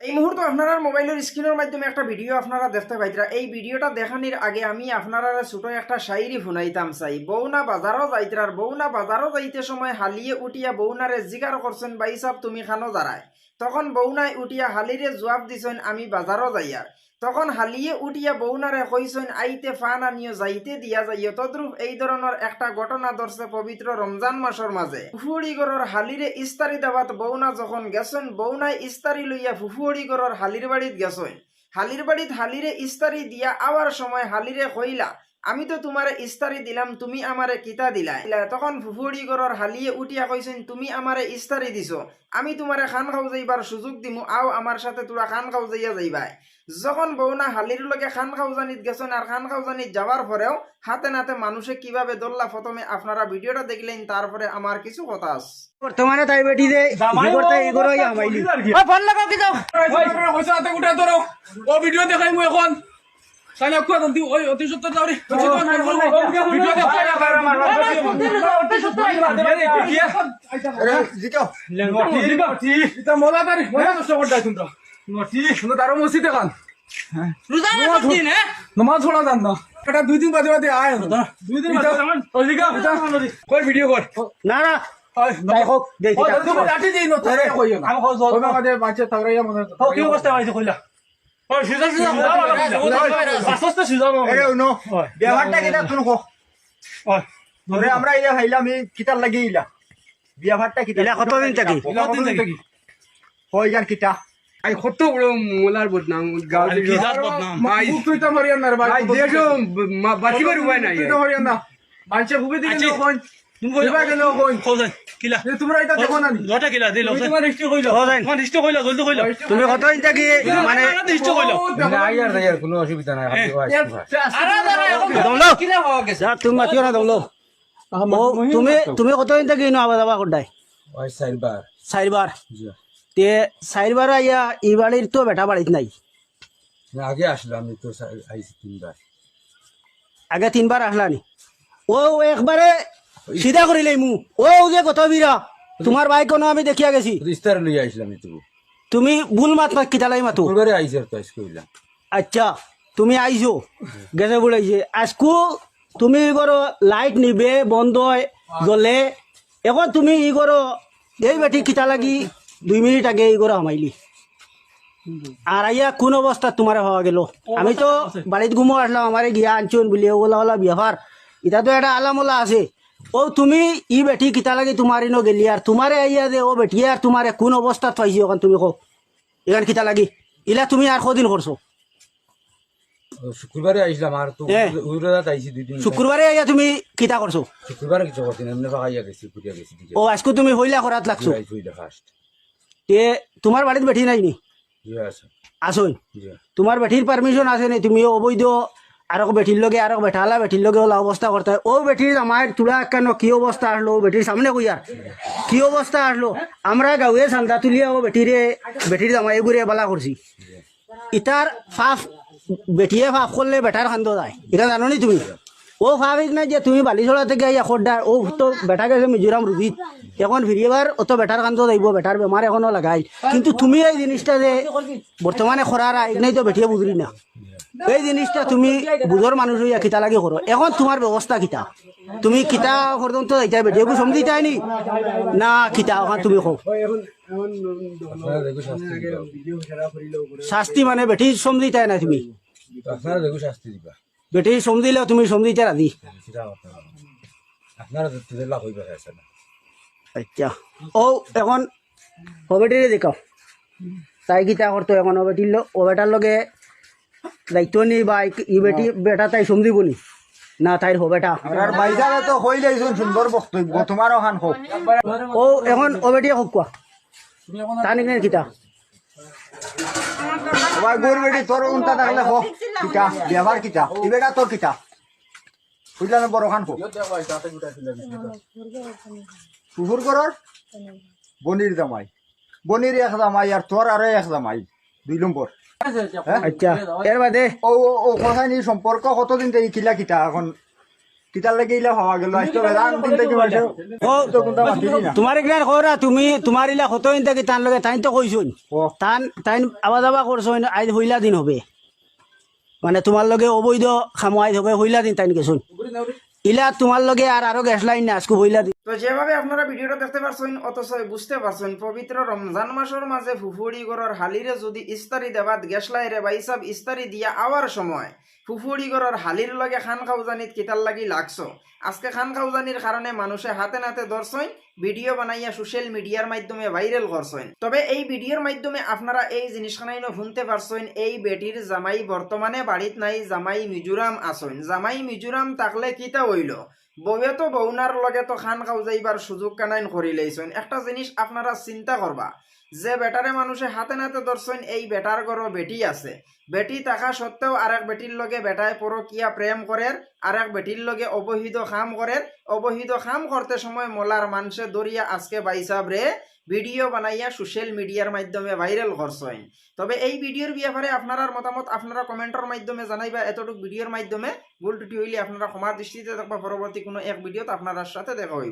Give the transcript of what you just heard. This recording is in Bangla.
এই মুহূর্তে আপনারা মোবাইলের স্ক্রিনের মাধ্যমে একটা ভিডিও আপনারা দেখতে পাইতরা। এই ভিডিওটা দেখানির আগে আমি আপনারা ছোট একটা শাইরি শুনাইতাম চাই। বৌনা বাজারও যাইতরার বৌনা বাজারও যাইতে সময় হালিয়ে উঠিয়া বৌনারে জিগার করছেন বাই সাব, তুমি খানো দাঁড়ায় তখন বৌনায় উঠিয়া হালিরে জবাব দিছেন, আমি বাজারও যাইয়ার তখন হালিয়ে উঠিয়া বৌনারে হইসইন আইতে ফান আনিও, যাইতে দিয়া যাইও। তদ্রুপ এই ধরনের একটা ঘটনা ধরছে পবিত্র রমজান মাসের মাঝে ফুফুড়িগড়র হালিরে ইস্তারি দাবাত বৌনা যখন গেছেন বৌনায় ইস্তারি লইয়া ফুফুড়িগড়র হালির বাড়িত গেছেন হালির বাড়িত হালিরে ইস্তারি দিয়া আবার সময় হালিরে কইলা আমি তো তোমারে ইস্তারি দিলাম তুমি আমারে কিতা দিলা তখন ফুফুড়ি গড়র হালিয়ে উঠিয়া কইছেন তুমি আমারে ইস্তারি দিছো আমি তোমারে খান খাও যাইবার সুযোগ দিমু আও আমার সাথে তোরা খান খাও যাইয়া যাইবাই যখন বউনা হালির লগে খান খাউজানিত গেছেন আর খান খাউজানিত যাওয়ার পরেও হাতে নাতে মানুষে কীভাবে দল্লা প্রথমে আপনারা ভিডিওটা দেখলেন তারপরে আমার কিছু কথা আছে বর্তমানে তাই বেটি করতে করো ইয়া ফোন লাগাও কি যাও পয়সা হাতে উঠে ধরো ও ভিডিও দেখাই মই এখন অতি সত্তর যাওরি ভিডিও দেখাই মজা তারি মজা নষ্ট করতে তোমরা নটি শুনো তারও মসজিদ দেখান রোজা না আমরা ইলা কিতার লাগি বিয়াভারটা কিতা এলা কতদিন থাকি কতদিন থাকি কই গান কিতা আই কত বড় মোলার বদনাম গাঁও মাই তুই তো মরিয়ান না ভাই দেখো বাঁচিবার উপায় নাই তুই তো মরিয়ান না মানুষে খুবই দিকে তুমি কইবা গেল কোন কিলা। তোমরা এটা দেখো না লটা কিলা দিল তোমার হিস্ট্রি কইলো। তোমার নিশ্চয় কইলা জলদি কইলা। তুমি কতদিন থাকি মানে নিশ্চয় কইলা। আইয়ার আইয়ার কোনো অসুবিধা নাই দমলো যা তুমি মাতিও না দমলো ও তুমি তুমি কতদিন থাকি ইনো আবা যাবা করদাই ওই সাইবার। চারবার তে চারবার আইয়া ই বাড়ির তো বেটা বাড়িত নাই। আগে আসলো আমি তো আইছি তিনবার। আগে তিনবার আসলানি। ও একবারে সিধা করিলে মু ও যে কত বিরা। তোমার বাইক কোনো আমি দেখিয়া গেছি। ইস্তার লই আইছিলাম আমি তো। তুমি ভুল মাত মাতো পূর্বারে আইছি আর তো আইস কইলাম আচ্ছা তুমি আইছো। গেছে বলাইছে আজকু তুমি করো লাইট নিবে বন্ধ জ্বলে। এখন তুমি ই করো এই বেটি কিতা লাগি? দুই মিনিট আগে ই করো হামাইলি আর আইয়া কোন অবস্থা তোমার হওয়া গেল? আমি তো বাড়িত ঘুমো আসলাম আমারে গিয়া আনছুন বলি ওলা ওলা বিয়াভার এটা তো একটা আলামোলা আছে। ও তুমি ই বেটি কিতা লাগি তোমার ইনো গেলি আর তোমারে আইয়া দে ও বেটি আর তোমারে কোন অবস্থাত পাইছি ওখান তুমি কো এখান কিতা লাগি। ইলা তুমি আর কদিন করছ শুক্রবারে আইছিলাম আর তো। উইরাত আইছি দুই দিন। শুক্রবারে আইয়া তুমি কিতা করছ শুক্রবারে কিছু করছি না এমনি ফাঁকাইয়া গেছি ঘুরিয়া গেছি ও আজকে তুমি হইলা করাত লাগছো? হইলে ফার্স্ট তে তোমার বাড়িত বেঠি নাই নি? ইয়ে আছে। আসুন তোমার বেঠির পারমিশন আছে নি? তুমি অবৈধ আর বেঠির লগে, আর বেঠালা বেঠির লগে ওলা অবস্থা করতে হয়। ও বেঠির আমার তুলা কেন, কি অবস্থা আসলো? ও বেঠির সামনে কই আর? কি অবস্থা আসলো? আমরা গাঁয়ে চান্দা তুলিয়া ও বেঠিরে বেঠির জামাই ঘুরে বালা করছি। ইটার ফাফ, বেটিয়ে ফাফ করলে বেটার খান্দ যায়। এটা জানো নি তুমি? ও ভাবিস না যে তুমি বালিছড়া থেকে আইয়া খোদ্দার ও তো বেটা গেছে মিজোরাম রুবিত এখন ফিরিবার ও তো বেটার কান্দ যাইব বেটার বেমার এখনও লাগাই। কিন্তু তুমি এই জিনিসটা যে বর্তমানে খরার নাই তো বেটিয়ে বুঝলি না। এই জিনিসটা তুমি বুঝর মানুষ হইয়া কিতা লাগে করো এখন তোমার ব্যবস্থা কিতা। তুমি কিতা পর্যন্ত যাইতা বেটিয়ে সমঝি নি? না কিতা ওখান তুমি কো শাস্তি মানে বেটি সমঝিতাই না তুমি। বেটি সমঝিলেও তুমি সমঝিতে রাজি আচ্ছা। ও এখন ও বেটিরে দেখাও। তাই কিতা করতো এখন ও বেটির লো- লগে দায়িত্ব নেই বা ই- বেটি বেটা তাই সমঝিব নি না তাইর হো বেটা। আর বাইজারে তো কইলেইছুন সুন্দর বক্তব্য তোমারও খান হোক। ও এখন ও বেটিয়ে হোক কোয়া তা নিকে কিতা ওই গোর বেটি তোর উনটা থাকলে হোক। কিতা? বিয়াভার কিতা? ই বেটা তোর কিতা? বুঝলা না বড় খান হোক। কুকুর করর বনির জামাই। বনির এক জামাই আর তোর আরও এক জামাই। দুই নম্বর। আচ্ছা। এর বাদে। ও ও ও কথা নি সম্পর্ক কতদিন থেকে কিলা কিতা এখন? কিতার লাগি ইলা হওয়া গেল আজকে বেদান দিন থেকে বলছে ও তো কোনটা মাতি না। তোমার এগুলা করা তুমি তোমার ইলা কত দিন থাকি তার লগে তাই তো কইছুন ও। তান তাই আবা যাবা করছ আজ হইলা দিন হবে। মানে তোমার লগে অবৈধ খামো খামোয়াই হবে হইলা দিন তাই গেছুন ইলা তোমার লগে আর আরও গ্যাস লাইন না আজকে হইলা দিন। তো যেভাবে আপনারা ভিডিওটা দেখতে পারছেন, অথচ বুঝতে পারছেন, পবিত্র রমজান মাসের মাঝে ফুফুড়ি গড়র হালিরে যদি ইস্তারি দেবাত গেছলাই রে বাইসাব ইস্তারি দিয়া আওয়ার সময় ফুফুড়ি গড়র হালির লগে খান খাউজানিত কিতার লাগি লাগছো। আজকে খান খাউজানির কারণে মানুষে হাতে নাতে ধরছেন, ভিডিও বানাইয়া সোশ্যাল মিডিয়ার মাধ্যমে ভাইরাল করছেন। তবে এই ভিডিওর মাধ্যমে আপনারা এই জিনিসখানাই শুনতে পারছেন, এই বেটির জামাই বর্তমানে বাড়িত নাই, জামাই মিজোরাম আসেন জামাই মিজোরাম তাকলে কিতা হইল? বউয়ে তো বৌনার লগে তো খান খাও যাইবার সুযোগ কানাইন করি লইছেন একটা জিনিস আপনারা চিন্তা করবা যে বেটারে মানুষে হাতে নাতে ধরছেন এই বেটার গড় বেটি আছে। বেটি থাকা সত্ত্বেও আরেক বেটির লগে বেটায় পরকিয়া প্রেম করের আরেক বেটির লগে অবহিত খাম করের অবহিত খাম করতে সময় মোলার মানুষে দরিয়া আজকে বাইসাব রে ভিডিও বানাইয়া সোশ্যাল মিডিয়ার মাধ্যমে ভাইরাল করছেন তবে এই ভিডিওর ব্যাপারে আপনার মতামত আপনারা কমেন্টর মাধ্যমে জানাইবা। এতটুকু ভিডিওর মাধ্যমে ভুল টুটি হইলে আপনারা ক্ষমার দৃষ্টিতে থাকবা। পরবর্তী কোনো এক ভিডিওতে আপনার সাথে দেখা হইব।